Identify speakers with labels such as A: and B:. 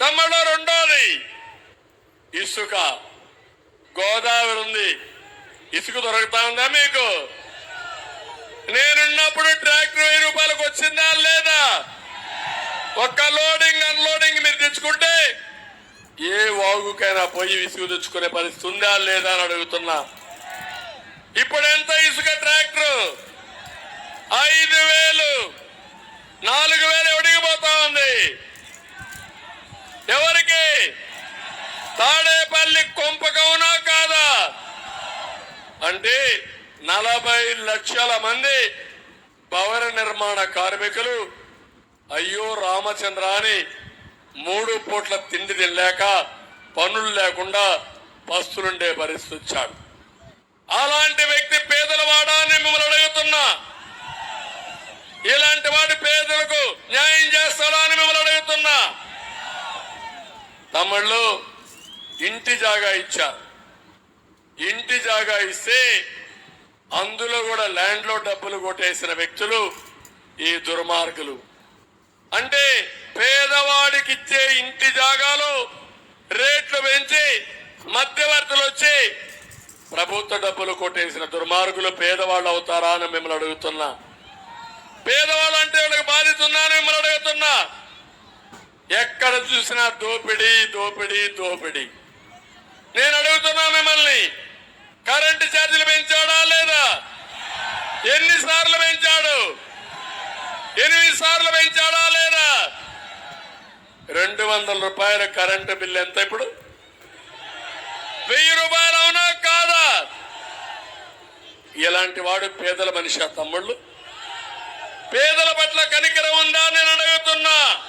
A: తమ్ముడు రెండోది. ఇసుక. గోదావరి ఉంది ఇసుక దొరుకుతా ఉందా మీకు? నేనున్నప్పుడు ట్రాక్టర్ వెయ్యి రూపాయలకు వచ్చిందా లేదా? ఒక్క లోడింగ్ అన్లోడింగ్ మీరు తెచ్చుకుంటే ఏ వాగుకైనా పోయి ఇసుక తెచ్చుకునే పరిస్థితి ఉందా లేదా అని అడుగుతున్నా. ఇప్పుడు ఎంత ఇసుక ట్రాక్టర్? ఐదు వేలు. నాలుగు వేలు ఎవడికి పోతా ఉంది? ఎవరికి? తాడేపల్లి కొంపకవునా కాదా? అంటే నలభై లక్షల మంది భవన నిర్మాణ కార్మికులు అయ్యో రామచంద్ర అని మూడు పూట్ల తిండి తినలేక పనులు లేకుండా పస్తులుండే పరిస్థితి వచ్చాడు అలాంటి వ్యక్తి పేదల వాడా అని మిమ్మల్ని అడుగుతున్నా. ఇలాంటి వాడి పేదలకు న్యాయం చేస్తా అని మిమ్మల్ని అడుగుతున్నా తమిళ్ళు ఇంటి జాగా ఇచ్చారు ఇంటి జాగా ఇస్తే అందులో కూడా ల్యాండ్లో డబ్బులు కొట్టేసిన వ్యక్తులు ఈ దుర్మార్గులు. అంటే పేదవాడికి ఇచ్చే ఇంటి జాగాలు రేట్లు పెంచి మధ్యవర్తులు వచ్చి ప్రభుత్వ డబ్బులు కొట్టేసిన దుర్మార్గులు పేదవాళ్ళు అవుతారా అని మిమ్మల్ని అడుగుతున్నా. పేదవాళ్ళు అంటే వాళ్ళకి బాధితున్నా మిమ్మల్ని అడుగుతున్నా. ఎక్కడ చూసినా దోపిడీ దోపిడీ దోపిడీ. నేను అడుగుతున్నా మిమ్మల్ని కరెంటు ఛార్జీలు పెంచాడా లేదా? ఎన్నిసార్లు పెంచాడు? ఎనిమిది సార్లు పెంచాడా లేదా? రెండు వందల రూపాయల కరెంటు బిల్లు ఎంత ఇప్పుడు? వెయ్యి రూపాయలు అవునా కాదా? ఇలాంటి వాడు పేదల మనిషి తమ్ముళ్ళు. పేదల పట్ల కనికర ఉందా? నేను అడుగుతున్నా.